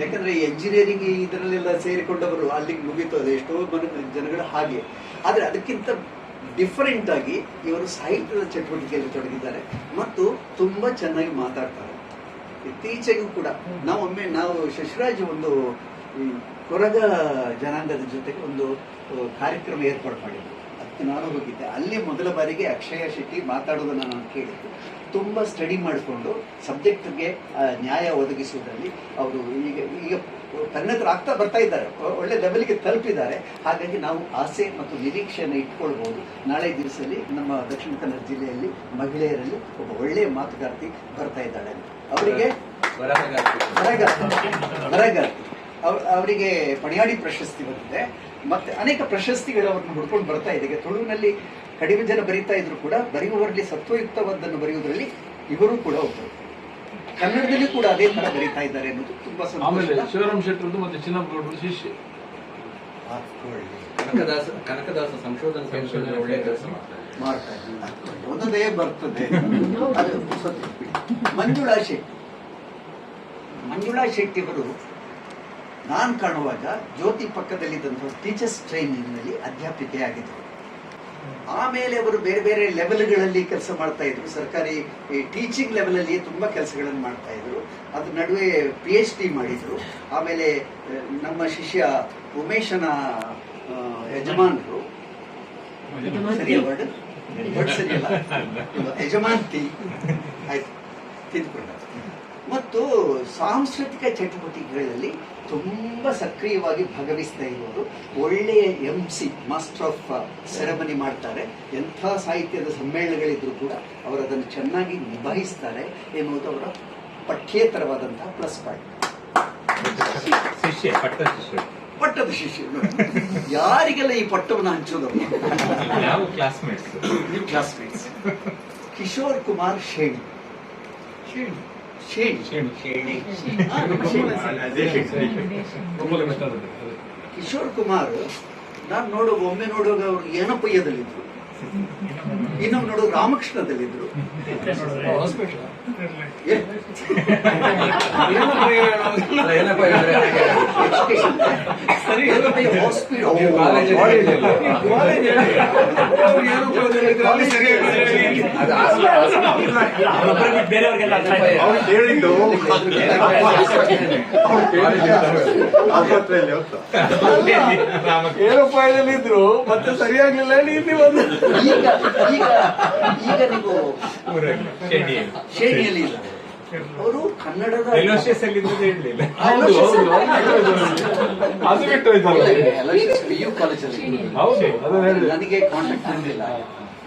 Speaker 2: ಯಾಕಂದ್ರೆ ಎಂಜಿನಿಯರಿಂಗ್ ಇದರಲ್ಲೆಲ್ಲ ಸೇರಿಕೊಂಡವರು ಅಲ್ಲಿಗೆ ಮುಗೀತು. ಅದು ಎಷ್ಟೋ ಮನ- ಜನಗಳು ಹಾಗೆ. ಆದ್ರೆ ಅದಕ್ಕಿಂತ ಡಿಫರೆಂಟ್ ಆಗಿ ಇವರು ಸಾಹಿತ್ಯದ ಚಟುವಟಿಕೆಯಲ್ಲಿ ತೊಡಗಿದ್ದಾರೆ. ಮತ್ತು ತುಂಬಾ ಚೆನ್ನಾಗಿ ಮಾತಾಡ್ತಾರೆ. ಇತ್ತೀಚೆಗೂ ಕೂಡ ನಾವೊಮ್ಮೆ ನಾವು ಶಶಿರಾಜ್ ಒಂದು ಕೊರಗ ಜನಾಂಗದ ಜೊತೆಗೆ ಒಂದು ಕಾರ್ಯಕ್ರಮ ಏರ್ಪಾಡು ಮಾಡಿದ್ರು. ಅದಕ್ಕೆ ನಾನು ಹೋಗಿದ್ದೆ. ಅಲ್ಲಿ ಮೊದಲ ಬಾರಿಗೆ ಅಕ್ಷಯ ಶೆಟ್ಟಿ ಮಾತಾಡೋದನ್ನ ನಾನು ಕೇಳಿದ್ದು. ತುಂಬಾ ಸ್ಟಡಿ ಮಾಡಿಕೊಂಡು ಸಬ್ಜೆಕ್ಟ್ಗೆ ನ್ಯಾಯ ಒದಗಿಸುವುದರಲ್ಲಿ ಅವರು ಈಗ ಈಗ ಪರಿಣತರು ಆಗ್ತಾ ಬರ್ತಾ ಇದ್ದಾರೆ. ಒಳ್ಳೆ ಲೆವೆಲ್ಗೆ ತಲುಪಿದ್ದಾರೆ. ಹಾಗಾಗಿ ನಾವು ಆಸೆ ಮತ್ತು ನಿರೀಕ್ಷೆಯನ್ನು ಇಟ್ಕೊಳ್ಬಹುದು ನಾಳೆ ದಿವಸದಲ್ಲಿ ನಮ್ಮ ದಕ್ಷಿಣ ಕನ್ನಡ ಜಿಲ್ಲೆಯಲ್ಲಿ ಮಹಿಳೆಯರಲ್ಲಿ ಒಬ್ಬ ಒಳ್ಳೆಯ ಮಾತುಗಾರ್ತಿ ಬರ್ತಾ ಇದ್ದಾಳೆ. ಅವರಿಗೆ ಬರಗಾರ್ತಿ ಬರಗಾರ್ತಿ ಅವ್- ಅವರಿಗೆ ಪಣಿಯಾಡಿ ಪ್ರಶಸ್ತಿ ಬಂದಿದೆ. ಮತ್ತೆ ಅನೇಕ ಪ್ರಶಸ್ತಿಗಳು ಅವ್ರನ್ನ ಹುಡ್ಕೊಂಡು ಬರ್ತಾ ಇದೆ. ಈಗ ತುಳುವಿನಲ್ಲಿ ಕಡಿಮೆ ಜನ ಬರೀತಾ ಇದ್ರು ಕೂಡ ಬರೆಯುವವರಲ್ಲಿ ಸತ್ವಯುಕ್ತವಾದನ್ನು ಬರೆಯುವುದರಲ್ಲಿ ಇವರು ಕೂಡ ಒಬ್ಬರು. ಕನ್ನಡದಲ್ಲಿ ಕೂಡ ಅದೇ ತರ ಬರೀತಾ ಇದ್ದಾರೆ ಅನ್ನೋದು ತುಂಬಾ
Speaker 1: ಆಮೇಲೆ
Speaker 2: ಸಂತೋಷ
Speaker 1: ಶಿವರಾಮ್ ಶೆಟ್ಟರ್ದು ಮತ್ತೆ ಚಿನ್ನಪ್ಪಗೌಡರು ಶಿಷ್ಯ.
Speaker 6: ಕನಕದಾಸ ಕನಕದಾಸ ಸಂಶೋಧನೆ ಸಂಶೋಧನೆ ಒಳ್ಳೆ ಕೆಲಸ ಮಾಡ್ತಾರೆ.
Speaker 2: ಮಾಡ್ತಾ ಇದ್ದೀನಿ. ಒಂದೊಂದೇ ಬರ್ತದೆ. ಅದು ಮಂಜುಳಾ ಶೆಟ್ಟಿ. ಮಂಜುಳಾ ಶೆಟ್ಟಿ ಅವರು ನಾನು ಕಾಣುವಾಗ ಜ್ಯೋತಿ ಪಕ್ಕದಲ್ಲಿದ್ದಂಥ ಟೀಚರ್ಸ್ ಟ್ರೈನಿಂಗ್ ಟ್ರೈನಿಂಗ್ನಲ್ಲಿ ಅಧ್ಯಾಪಿಕೆಯಾಗಿದ್ದರು ಆಮೇಲೆ ಅವರು ಬೇರೆ ಬೇರೆ ಲೆವೆಲ್ಗಳಲ್ಲಿ ಕೆಲಸ ಮಾಡ್ತಾ ಇದ್ರು. ಸರ್ಕಾರಿ ಟೀಚಿಂಗ್ ಲೆವೆಲಲ್ಲಿ ತುಂಬಾ ಕೆಲಸಗಳನ್ನು ಮಾಡ್ತಾ ಇದ್ರು. ಅದ್ರ ನಡುವೆ ಪಿ ಎಚ್ ಡಿ ಮಾಡಿದ್ರು. ಆಮೇಲೆ ನಮ್ಮ ಶಿಷ್ಯ ಉಮೇಶನ ಯಜಮಾನರು. ಸರಿ ವರ್ಡ್ ವರ್ಡ್ ಸರಿಯಲ್ಲ ಯಜಮಾಂತಿ ಆಯ್ತು ತಿದ್ದುಕೊಂಡ ಮತ್ತು ಸಾಂಸ್ಕೃತಿಕ ಚಟುವಟಿಕೆಗಳಲ್ಲಿ ತುಂಬಾ ಸಕ್ರಿಯವಾಗಿ ಭಾಗವಹಿಸ್ತಾ ಇರುವವರು ಒಳ್ಳೆಯ M C master of ceremony ಮಾಡ್ತಾರೆ. ಎಂಥ ಸಾಹಿತ್ಯದ ಸಮ್ಮೇಳನಗಳಿದ್ರೂ ಕೂಡ ಅವರು ಅದನ್ನು ಚೆನ್ನಾಗಿ ನಿಭಾಯಿಸ್ತಾರೆ ಎನ್ನುವುದು ಅವರ ಪಠ್ಯೇತರವಾದಂತಹ ಪ್ಲಸ್ ಪಾಯಿಂಟ್.
Speaker 3: ಶಿಷ್ಯ ಪಟ್ಟ ಶಿಷ್ಯ.
Speaker 2: ಪಟ್ಟದ ಶಿಷ್ಯ. ಯಾರಿಗೆಲ್ಲ ಈ ಪಟ್ಟವನ್ನು ಹಂಚೋದಮ್ಮ
Speaker 3: ಯಾವ ಕ್ಲಾಸ್ಮೇಟ್ಸ್
Speaker 2: ನೀವು ಕ್ಲಾಸ್ಮೇಟ್ಸ್ ಕಿಶೋರ್ ಕುಮಾರ್ ಶೇಣಿ. ಶೇಣಿ. ಕಿಶೋರ್ ಕುಮಾರ್ ನಾನು ನೋಡೋ ಒಮ್ಮೆ ನೋಡುವಾಗ ಅವರು ಏನಪ್ಪಯ್ಯದಲ್ಲಿದ್ರು ಇನ್ನೊಮ್ಮೆ ನೋಡೋ ರಾಮಕೃಷ್ಣದಲ್ಲಿದ್ರು. ಏ,
Speaker 6: ಅಲ್ಲ,
Speaker 1: ಇದ್ರು ಮತ್ತೆ ಸರಿಯಾಗ್ಲಿಲ್ಲ ಹೇಳಿ ಇಲ್ಲಿ ಬಂದು
Speaker 2: ಈಗ ಈಗ ಈಗ ನೀವು ಇಲ್ಲ ಅವರು ಕನ್ನಡದ ಯು ಕಾಲೇಜಲ್ಲಿ
Speaker 1: ಹೌದು
Speaker 2: ನನಗೆ ಕಾಂಟ್ಯಾಕ್ಟ್ ಇರಲಿಲ್ಲ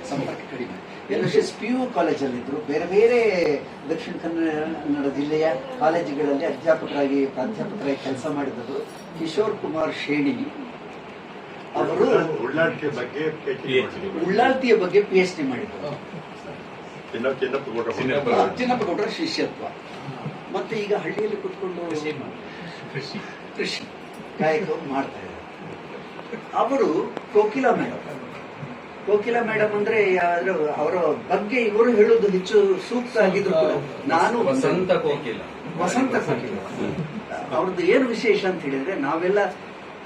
Speaker 2: ಸಂಪರ್ಕ ಕಡಿಮೆ. ಎಲ್ ಎಸ್ ಪಿ ಯು ಕಾಲೇಜಲ್ಲಿದ್ದರು ಬೇರೆ ಬೇರೆ ದಕ್ಷಿಣ ಕನ್ನಡ ಜಿಲ್ಲೆಯ ಕಾಲೇಜುಗಳಲ್ಲಿ ಅಧ್ಯಾಪಕರಾಗಿ ಪ್ರಾಧ್ಯಾಪಕರಾಗಿ ಕೆಲಸ ಮಾಡಿದರು ಕಿಶೋರ್ ಕುಮಾರ್ ಶೇಣಿ. ಅವರು
Speaker 4: ಉಳ್ಳಾಳ್ತಿಯ ಬಗ್ಗೆ
Speaker 2: ಪಿ ಎಚ್ ಡಿ ಮಾಡಿದರು.
Speaker 4: ಚಿನ್ನ ಚಿನ್ನಪ್ಪ.
Speaker 2: ಗೌಡರ ಶಿಷ್ಯತ್ವ. ಮತ್ತೆ ಈಗ ಹಳ್ಳಿಯಲ್ಲಿ ಕುತ್ಕೊಂಡು
Speaker 3: ಕೃಷಿ
Speaker 2: ಕೃಷಿ. ಕಾಯಕವನ್ನು ಮಾಡ್ತಾ ಇದ್ದಾರೆ. ಅವರು ಕೋಕಿಲಾ ಮೇಡಮ್ ಕೋಕಿಲಾ ಮೇಡಮ್ ಅಂದ್ರೆ ಯಾರು ಅವರ ಬಗ್ಗೆ ಇವರು ಹೇಳೋದು ಹೆಚ್ಚು ಸೂಕ್ತ ಆಗಿದ್ರು ಕೂಡ ನಾನು
Speaker 6: ವಸಂತ ಕೋಕಿಲ.
Speaker 2: ವಸಂತ ಕೋಕಿಲ. ಅವ್ರದ್ದು ಏನು ವಿಶೇಷ ಅಂತ ಹೇಳಿದ್ರೆ ನಾವೆಲ್ಲ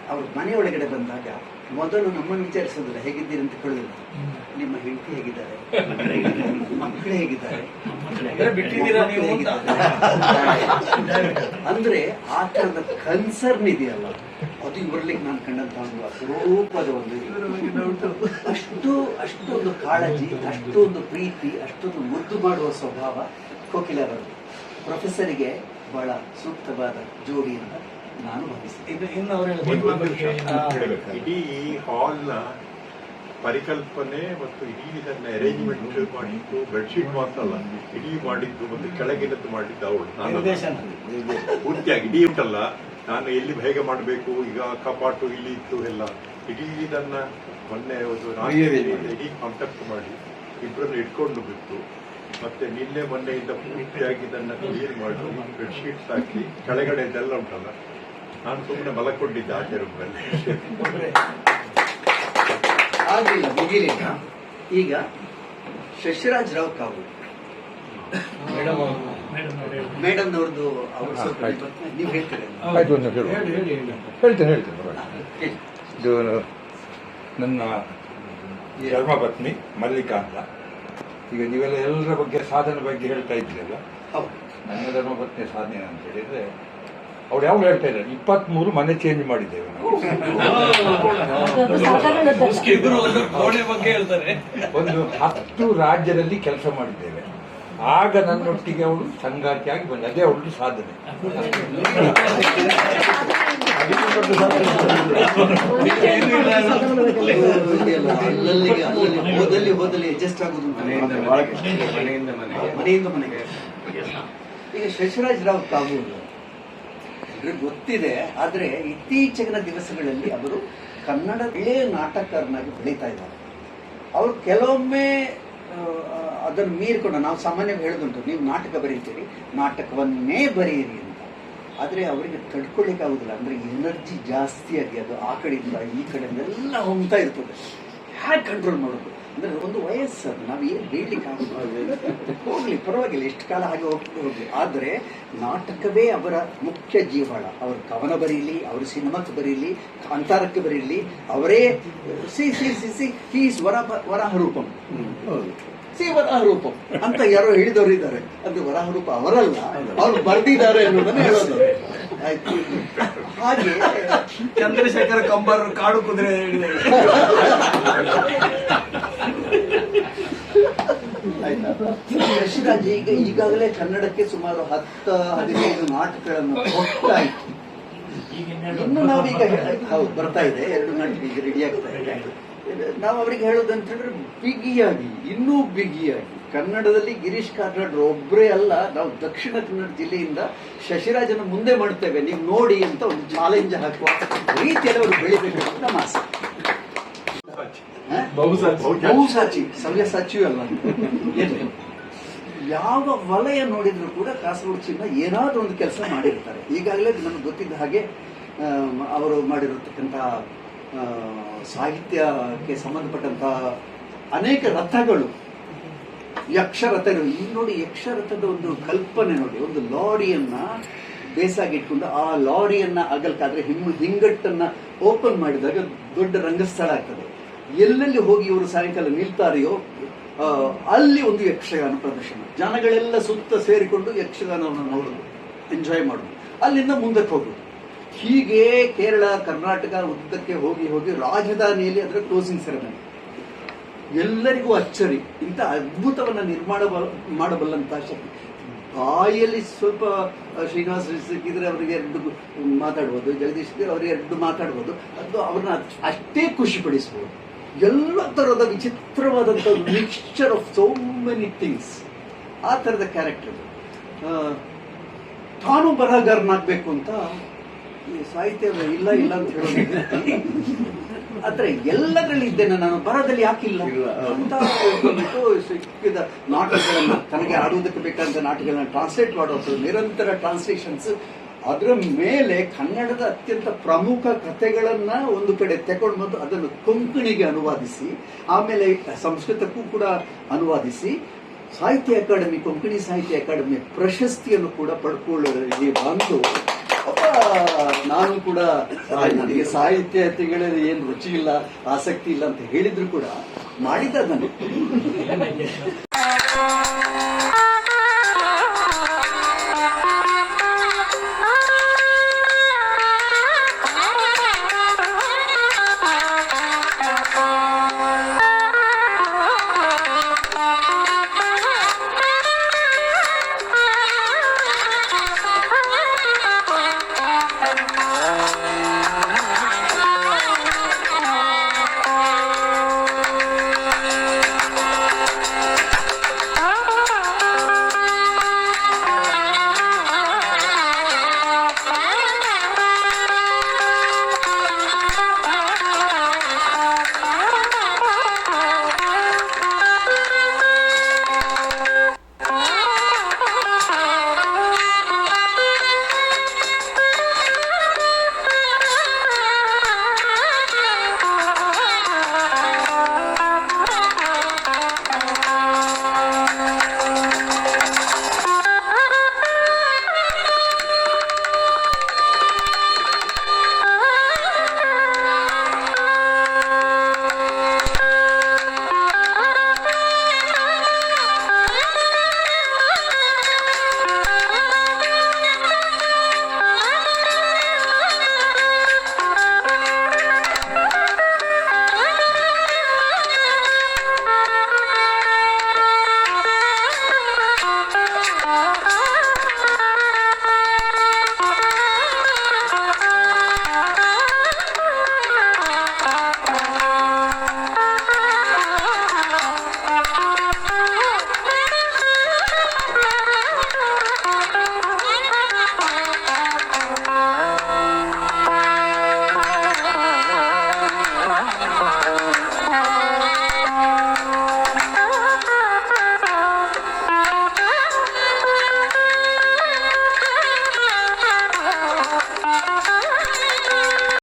Speaker 2: ಅವ್ರ ಮನೆಯೊಳಗಡೆ ಒಳಗಡೆ ಬಂದಾಗ ಮೊದಲು ನಮ್ಮನ್ನು ವಿಚಾರಿಸೋದಿಲ್ಲ. ಹೇಗಿದ್ದೀರಿ ಅಂತ ಕೇಳೋದಿಲ್ಲ. ನಿಮ್ಮ ಹೆಂಡತಿ ಹೇಗಿದ್ದಾರೆ? ಮಕ್ಕಳು ಹೇಗಿದ್ದಾರೆ?
Speaker 1: ಅಂದ್ರೆ ಬಿಟ್ಟಿದ್ದೀರಾ ಅಂತ?
Speaker 2: ಅಂದ್ರೆ ಆ ತರದ ಕನ್ಸರ್ನ್ ಇದೆಯಲ್ಲ ಅದು ಇವರ್ಲಿಕ್ಕೆ ನಾನು ಕಂಡಂತ ಒಂದು ಅಪರೂಪದ ಒಂದು ಅಷ್ಟು ಅಷ್ಟೊಂದು ಕಾಳಜಿ ಅಷ್ಟೊಂದು ಪ್ರೀತಿ ಅಷ್ಟೊಂದು ಮುದ್ದು ಮಾಡುವ ಸ್ವಭಾವ ಕೋಕಿಲರದ್ದು ಪ್ರೊಫೆಸರಿಗೆ ಬಹಳ ಸೂಕ್ತವಾದ ಜೋಡಿ ಅಂತ ನಾನು ಭಾವಿಸ್ತೇನೆ
Speaker 1: ಇದು ಇನ್ನು ಅವ್ರು
Speaker 4: ಇಡೀ ಈ ಹಾಲ್ನ ಪರಿಕಲ್ಪನೆ ಮತ್ತು ಇಡೀ ಇದನ್ನ ಅರೇಂಜ್ಮೆಂಟ್ ಮಾಡಿದ್ದು ಬೆಡ್ಶೀಟ್ ಮಾತ್ರ ಅಲ್ಲ ಇಡೀ ಮಾಡಿದ್ದು ಮತ್ತು ಕೆಳಗಿನದ್ದು ಮಾಡಿದ್ದು ಅವಳು ನಾನು ಪೂರ್ತಿಯಾಗಿ ಇಡೀ ಉಂಟಲ್ಲ ನಾನು ಎಲ್ಲಿ ಹೇಗೆ ಮಾಡಬೇಕು ಈಗ ಕಪಾಟು ಇಲ್ಲಿ ಇತ್ತು ಎಲ್ಲ. ಇಡೀ ಇದನ್ನ ಮೊನ್ನೆ ಒಂದು ಇಡೀ ಕಾಂಟ್ಯಾಕ್ಟ್ ಮಾಡಿ. ಇಬ್ಬರನ್ನು ಇಟ್ಕೊಂಡು ಬಿಟ್ಟು ಮತ್ತೆ ನಿನ್ನೆ ಮೊನ್ನೆಯಿಂದ ಪೂರ್ತಿಯಾಗಿ ಇದನ್ನ ಕ್ಲೀನ್ ಮಾಡಿ ಬೆಡ್ಶೀಟ್ಸ್ ಹಾಕಿ ಕೆಳಗಡೆ ಇದೆಲ್ಲ ಉಂಟಲ್ಲ. ನಾನು ಸುಮ್ಮನೆ ಮಲಕೊಂಡಿದ್ದೆ ಆಚೆ ರೂಮಲ್ಲಿ
Speaker 2: ಆಗ್ಲಿಲ್ಲ ಮುಗಿಲಿಲ್ಲ. ಈಗ ಶಶಿರಾಜ್ ರಾವ್ ಕಾವು. ಮೇಡಮ್ನವ್ರದ್ದು ಅವರು. ಸ್ವಲ್ಪ ನೀವು ಹೇಳ್ತೀರ
Speaker 7: ಹೇಳ್ತೇನೆ ಹೇಳ್ತೇನೆ. ಇದು ನನ್ನ ಧರ್ಮಪತ್ನಿ ಮಲ್ಲಿಕಾ ಅಂತ ಈಗ ನೀವೆಲ್ಲ ಎಲ್ಲರ ಬಗ್ಗೆ ಸಾಧನೆ ಬಗ್ಗೆ ಹೇಳ್ತಾ ಇದ್ದೀರಲ್ಲ?
Speaker 2: ಹೌದು.
Speaker 7: ನನ್ನ ಧರ್ಮಪತ್ನಿ ಸಾಧನೆ ಅಂತ ಹೇಳಿದ್ರೆ ಅವ್ರು ಯಾವಾಗ ಹೇಳ್ತಾ ಇದ್ದಾರೆ? ಇಪ್ಪತ್ಮೂರು ಮನೆ ಚೇಂಜ್ ಮಾಡಿದ್ದೇವೆ
Speaker 1: ಒಂದು
Speaker 7: ಹತ್ತು ರಾಜ್ಯದಲ್ಲಿ ಕೆಲಸ ಮಾಡಿದ್ದೇವೆ. ಆಗ ನನ್ನೊಟ್ಟಿಗೆ ಅವಳು ಸಂಗಾತಿಯಾಗಿ ಬಂದ ಅದೇ ಅವಳು ಸಾಧನೆ.
Speaker 2: ಹೋದಲ್ಲಿ ಹೋದಲ್ಲಿ ಅಡ್ಜಸ್ಟ್ ಆಗುದು
Speaker 6: ಮನೆಯಿಂದ ಮನೆಗೆ. ಮನೆಯಿಂದ ಮನೆಗೆ.
Speaker 2: ಮನೆಯಿಂದ ಮನೆಗೆ. ಈಗ ಶಶಿರಾಜ್ ರಾವ್ ಎಲ್ರಿಗೂ ಗೊತ್ತಿದೆ, ಆದರೆ ಇತ್ತೀಚಿನ ದಿವಸಗಳಲ್ಲಿ ಅವರು ಕನ್ನಡ ಒಳ್ಳೆಯ ನಾಟಕರನ್ನಾಗಿ ಬೆಳೀತಾ ಇದ್ದಾರೆ. ಅವರು ಕೆಲವೊಮ್ಮೆ ಅದನ್ನು ಮೀರಿಕೊಂಡು, ನಾವು ಸಾಮಾನ್ಯವಾಗಿ ಹೇಳೋದುಂಟು ನೀವು ನಾಟಕ ಬರೀತೀರಿ, ನಾಟಕವನ್ನೇ ಬರೆಯಿರಿ ಅಂತ. ಆದರೆ ಅವರಿಗೆ ತಡ್ಕೊಳ್ಳಿಕ್ಕೆ ಆಗುದಿಲ್ಲ, ಅಂದ್ರೆ ಎನರ್ಜಿ ಜಾಸ್ತಿ ಆಗಿ ಅದು ಆ ಕಡೆಯಿಂದ ಈ ಕಡೆಯಿಂದ ಎಲ್ಲ ಹೋಗ್ತಾ ಇರ್ತದೆ. ಹೇಗೆ ಕಂಟ್ರೋಲ್ ಮಾಡೋದು? ಅಂದ್ರೆ ಒಂದು ವಯಸ್ಸು ಅದು. ನಾವು ಏನು ಹೇಳಲಿಕ್ಕೆ ಆಗೋದು ಹೋಗ್ಲಿ ಪರವಾಗಿಲ್ಲ ಎಷ್ಟು ಕಾಲ ಹಾಗೆ ಹೋಗ್ತಾ ಹೋಗ್ಲಿ. ಆದರೆ ನಾಟಕವೇ ಅವರ ಮುಖ್ಯ ಜೀವಾಳ. ಅವ್ರ ಕವನ ಬರೀಲಿ ಅವ್ರ ಸಿನಿಮಾಕ್ಕೆ ಬರೀಲಿ ಕಾಂತಾರಕ್ಕೆ ಬರೀಲಿ ಅವರೇ ಸಿ ಸಿ ಸಿ ಸಿ ಹೀಸ್ ವರ ವರಾಹ ರೂಪಂ ಸಿ ವರಾಹ ರೂಪಂ ಅಂತ ಯಾರೋ ಹೇಳಿದವರು ಇದ್ದಾರೆ. ಅದು ವರಾಹ ರೂಪ ಅವರಲ್ಲ ಅವರು ಬರ್ದಿದ್ದಾರೆ ಅನ್ನೋದನ್ನ ಹೇಳೋದು. ಆಯ್ತು. ಹಾಗೆ
Speaker 3: ಚಂದ್ರಶೇಖರ ಕಂಬಾರ ಕಾಡು ಕುದುರೆ
Speaker 2: ಯಶರಾಜ್ ಈಗ ಈಗಾಗಲೇ ಕನ್ನಡಕ್ಕೆ ಸುಮಾರು ಹತ್ತು, ಹದಿನೈದು ನಾಟಕಗಳನ್ನು ಕೊಟ್ಟಾಯ್ತು ಇನ್ನು ನಾವೀಗ ಹೌದು, ಬರ್ತಾ ಇದೆ. ಎರಡು ನಾಟಕ ಈಗ ರೆಡಿ ಆಗ್ತಾ ಇದೆ. ನಾವು ಅವರಿಗೆ ಹೇಳೋದು ಅಂತ ಹೇಳಿದ್ರೆ ಬಿಗಿಯಾಗಿ, ಇನ್ನೂ ಬಿಗಿಯಾಗಿ, ಕನ್ನಡದಲ್ಲಿ ಗಿರೀಶ್ ಕಾರ್ನಾಡ್ ಒಬ್ಬರೇ ಅಲ್ಲ, ನಾವು ದಕ್ಷಿಣ ಕನ್ನಡ ಜಿಲ್ಲೆಯಿಂದ ಶಶಿರಾಜನ ಮುಂದೆ ಮಾಡ್ತೇವೆ. ನೀವು ನೋಡಿ ಅಂತ ಒಂದು ಚಾಲೆಂಜ್ ಹಾಕುವ ರೀತಿಯಲ್ಲಿ ಅವರು ಬೆಳಿಬೇಕು ನಮ್ಮ ಆಸೆ?
Speaker 1: ಬಹುಸಾಚಿ.
Speaker 2: ಅಲ್ಲ ಯಾವ ವಲಯ ನೋಡಿದ್ರು ಕೂಡ ಕಾಸರಗೋಡು ಚಿನ್ನ ಏನಾದ್ರೂ ಒಂದು ಕೆಲಸ ಮಾಡಿರ್ತಾರೆ. ಈಗಾಗಲೇ ನಮ್ಗೆ ಗೊತ್ತಿದ್ದ ಹಾಗೆ ಅವರು ಮಾಡಿರತಕ್ಕಂಥ ಸಾಹಿತ್ಯಕ್ಕೆ ಸಂಬಂಧಪಟ್ಟಂತ ಅನೇಕ ರಥಗಳು. ಯಕ್ಷರಥಗಳು. ಈ ನೋಡಿ ಯಕ್ಷರಥದ ಒಂದು ಕಲ್ಪನೆ ನೋಡಿ ಒಂದು ಲಾರಿಯನ್ನ ಬೇಸಾಗಿಟ್ಕೊಂಡು ಆ ಲಾರಿಯನ್ನ ಅಗಲ್ಕಾದ್ರೆ ಹಿಮ್ ಹಿಂಗಟ್ಟನ್ನ ಓಪನ್ ಮಾಡಿದಾಗ ದೊಡ್ಡ ರಂಗಸ್ಥಳ ಆಗ್ತದೆ. ಎಲ್ಲೆಲ್ಲಿ ಹೋಗಿ ಇವರು ಸಾಯಂಕಾಲ ನಿಲ್ತಾರೆಯೋ ಅಲ್ಲಿ ಒಂದು ಯಕ್ಷಗಾನ ಪ್ರದರ್ಶನ. ಜನಗಳೆಲ್ಲ ಸುತ್ತ ಸೇರಿಕೊಂಡು ಯಕ್ಷಗಾನವನ್ನು ನೋಡೋದು ಎಂಜಾಯ್ ಮಾಡೋದು. ಅಲ್ಲಿಂದ ಮುಂದಕ್ಕೆ ಹೋಗೋದು. ಹೀಗೆ ಕೇರಳ, ಕರ್ನಾಟಕ, ಉದ್ದಕ್ಕೆ ಹೋಗಿ ಹೋಗಿ ರಾಜಧಾನಿಯಲ್ಲಿ ಅದರ ಕ್ಲೋಸಿಂಗ್ ಸೆರೆಮನಿ ಎಲ್ಲರಿಗೂ ಅಚ್ಚರಿ. ಇಂಥ ಅದ್ಭುತವನ್ನು ನಿರ್ಮಾಣ ಮಾಡಬಲ್ಲಂತಹ ಶಕ್ತಿ. ಬಾಯಲ್ಲಿ ಸ್ವಲ್ಪ ಶ್ರೀನಿವಾಸ ಸಿಕ್ಕಿದ್ರೆ ಅವರಿಗೆ ಎರಡು ಮಾತಾಡ್ಬೋದು, ಜಗದೀಶ್ ಸಿಕ್ಕಿದ್ರೆ ಅವರಿಗೆ ಎರಡು ಮಾತಾಡ್ಬೋದು. ಅದು ಅವ್ರನ್ನ ಅಷ್ಟೇ ಖುಷಿಪಡಿಸ್ಬೋದು ಎಲ್ಲ ಥರದ ವಿಚಿತ್ರವಾದಂಥ mixture of so many things ಆ ಥರದ ಕ್ಯಾರೆಕ್ಟರ್ ತಾನು ಬರಹಗಾರನಾಗಬೇಕು ಅಂತ ಈ ಸಾಹಿತ್ಯ ಇಲ್ಲ ಇಲ್ಲ ಅಂತ ಹೇಳೋದು ಆದ್ರೆ ಎಲ್ಲದರಲ್ಲಿ ಇದ್ದೇನೆ ನಾನು ಬರದಲ್ಲಿ ಯಾಕಿಲ್ಲ? ಅಂತ ಸಿಕ್ಕಿದ ನಾಟಕಗಳನ್ನ ತನಗೆ ಆಡುವುದಕ್ಕೆ ಬೇಕಾದಂತ ನಾಟಕಗಳನ್ನ ಟ್ರಾನ್ಸ್ಲೇಟ್ ಮಾಡೋದು ನಿರಂತರ ಟ್ರಾನ್ಸ್ಲೇಷನ್ಸ್ ಅದರ ಮೇಲೆ ಕನ್ನಡದ ಅತ್ಯಂತ ಪ್ರಮುಖ ಕಥೆಗಳನ್ನ ಒಂದು ಕಡೆ ತಗೊಂಡು ಬಂದು ಅದನ್ನು ಕೊಂಕಣಿಗೆ ಅನುವಾದಿಸಿ, ಆಮೇಲೆ ಸಂಸ್ಕೃತಕ್ಕೂ ಕೂಡ ಅನುವಾದಿಸಿ, ಸಾಹಿತ್ಯ ಅಕಾಡೆಮಿ, ಕೊಂಕಣಿ ಸಾಹಿತ್ಯ ಅಕಾಡೆಮಿ ಪ್ರಶಸ್ತಿಯನ್ನು ಕೂಡ ಪಡ್ಕೊಳ್ಳಿ ಬಂದು ನಾನು ಕೂಡ ನನಗೆ ಸಾಹಿತ್ಯಗಳಲ್ಲಿ ಏನು ರುಚಿ ಇಲ್ಲ, ಆಸಕ್ತಿ ಇಲ್ಲ ಅಂತ ಹೇಳಿದ್ರು ಕೂಡ ಮಾಡಿದ ನಾನು